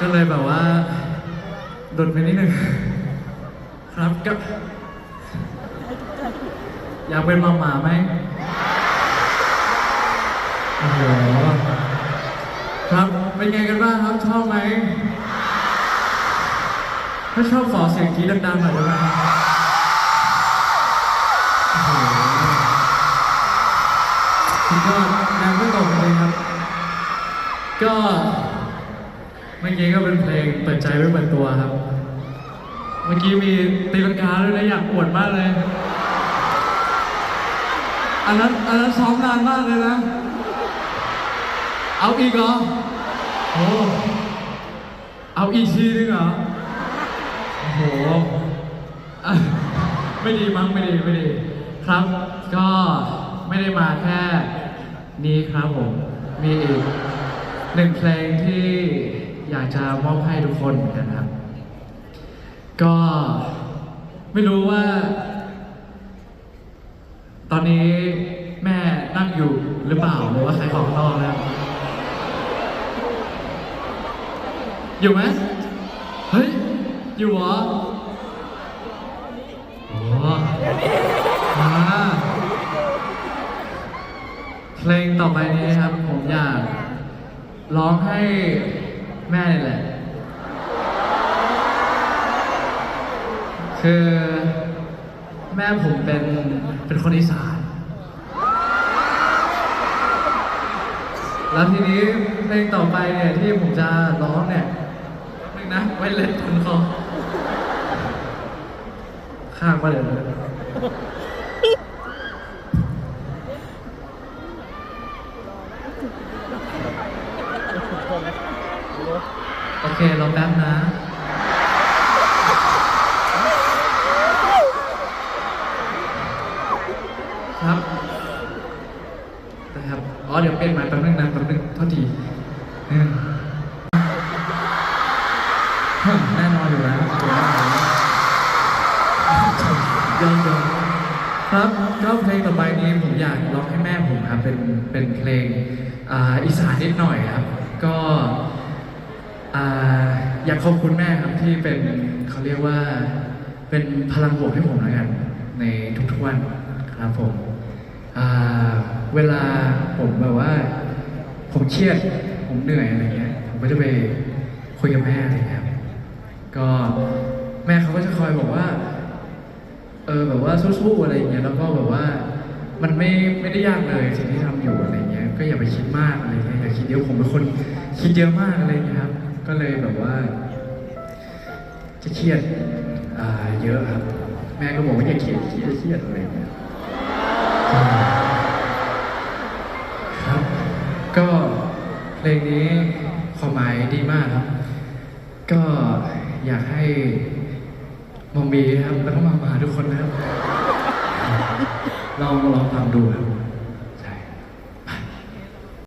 ก็เลยแบบว่าหลุดไปนิดนึงครับก็อยากเป็นมาหมาไหมโอ้โหครับเป็นไงกันบ้างครับชอบไหมถ้าชอบขอเสียงกรี๊ดดังๆหน่อยได้ไหมครับโอ้โหสุดยอดแรงไม่ตกเลยครับ ก็ มื่อกี้ก็เป็นเพลงเปิดใจไม่เปิดตัวครับ เมื่อกี้มีตีลังกาด้วยนะอยากอวดมากเลย อันนั้นอันนั้นซ้อมนานมากเลยนะ เอาอีกเหรอโอ้เอาอีกทีนึงเหรอ โอ้โหอะไม่ดีมั้งไม่ดีไม่ดี ครับ ก็ไม่ได้มาแค่นี้ครับผม มีอีกหนึ่งเพลงที่ อยากจะมอบให้ทุกคนเหมือนกันครับ ก็ไม่รู้ว่า ตอนนี้แม่นั่งอยู่หรือเปล่าหรือว่าใครของนอกแล้วอยู่ไหมเฮ้ย อยู่เหรออ๋อมาเพลงต่อไปนี้ครับ ผมอยากร้องให้ แม่นี่แหละ คือแม่ผมเป็นเป็นคนอีสาน แล้วทีนี้เพลงต่อไปเนี่ยที่ผมจะร้องเนี่ยนึงนะไว้เล่นทันคอข้างมาเลย โอเครอแป๊บนะ ครับนะครับอ๋อเดี๋ยวเป็นใหม่แป๊บนึงนะแป๊บนึงโทษทีแน่นอนอยู่แล้วถูกไหมยอมยอมครับก็เพลงต่อไปนี้ผมอยากร้องให้แม่ผมครับเป็นเป็นเพลงอ่าอีสานนิดหน่อยครับ ก็ากขอบคุณแม่ครับที่เป็นเขาเรียกว่าเป็นพลังบวกให้ผมแล้วกันในทุกๆวันครับผมเวลาผมแบบว่า ผมเครียดผมเหนื่อยอะไรเงี้ยผมก็จะไปคุยกับแม่อะไรเงี้ยครับก็แม่เขาก็จะคอยบอกว่า เออแบบว่าสู้ๆอะไรเงี้ยแล้วก็แบบว่ามันไม่ไม่ได้ยากเลยสิ่งที่ทำอยู่อะไรเงี้ยก็อย่าไปคิดมากอะไรเงี้ยอย่าคิดเยอะผมเป็นคนคิดเยอะมากอะไรเงี้ยครับ ก็เลยแบบว่า จะเครียดอ่าเยอะครับ แม่ก็บอกว่าอย่าเครียดเครียดเครียดอะไรเงี้ยครับ ก็เพลงนี้ความหมายดีมากครับ ก็อยากให้มอมบีครับแล้วก็มามาทุกคนนะครับ ลองลองฟังดูครับ